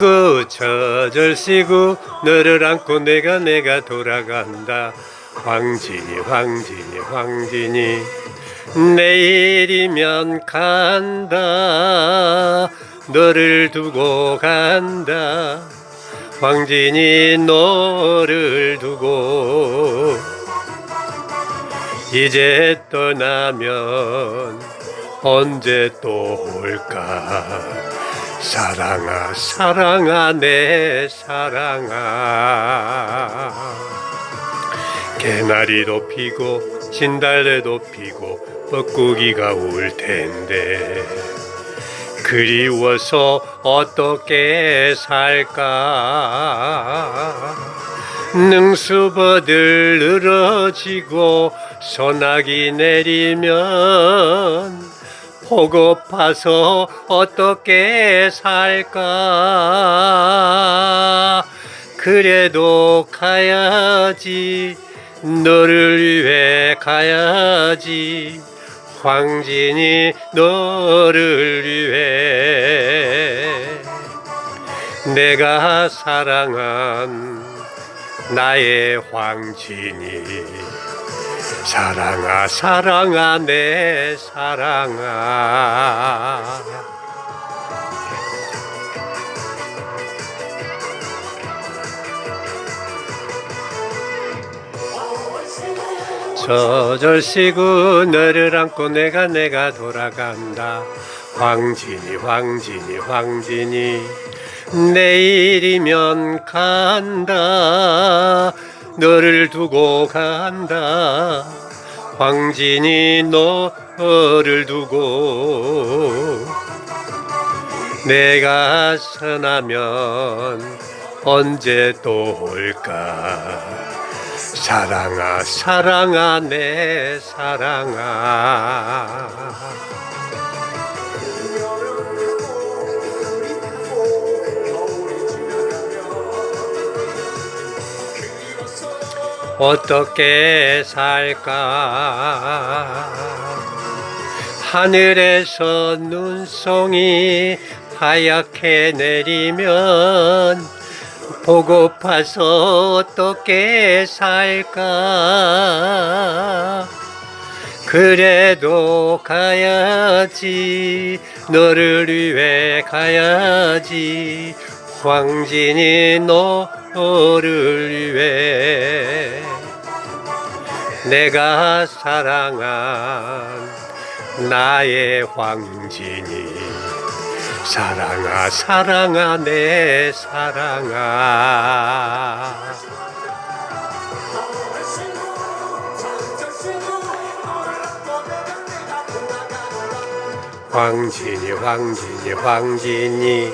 그 저절시고 너를 안고 내가 내가 돌아간다. 황진이 황진이 황진이 내일이면 간다. 너를 두고 간다. 황진이 너를 두고 이제 떠나면 언제 또 올까 사랑아 사랑아 내 사랑아. 개나리도 피고 진달래도 피고 뻐꾸기가 울 텐데. 그리워서 어떻게 살까? 능수버들 늘어지고 소나기 내리면 보고파서 어떻게 살까? 그래도 가야지. 너를 위해 가야지. 황진이 너를 위해. 내가 사랑한 나의 황진이. 사랑아 사랑아 내 사랑아 저절시고 너를 안고 내가 내가 돌아간다. 황진이 황진이 황진이 내일이면 간다. 너를 두고 간다. 황진이 너를 두고 내가 선하면 언제 또 올까 사랑아 사랑아 내 사랑아. 어떻게 살까? 하늘에서 눈송이 하얗게 내리면 보고파서 어떻게 살까? 그래도 가야지 너를 위해 가야지. 황진이 너를 위해. 내가 사랑한 나의 황진이 사랑아 사랑아 내 사랑아. 황진이 황진이 황진이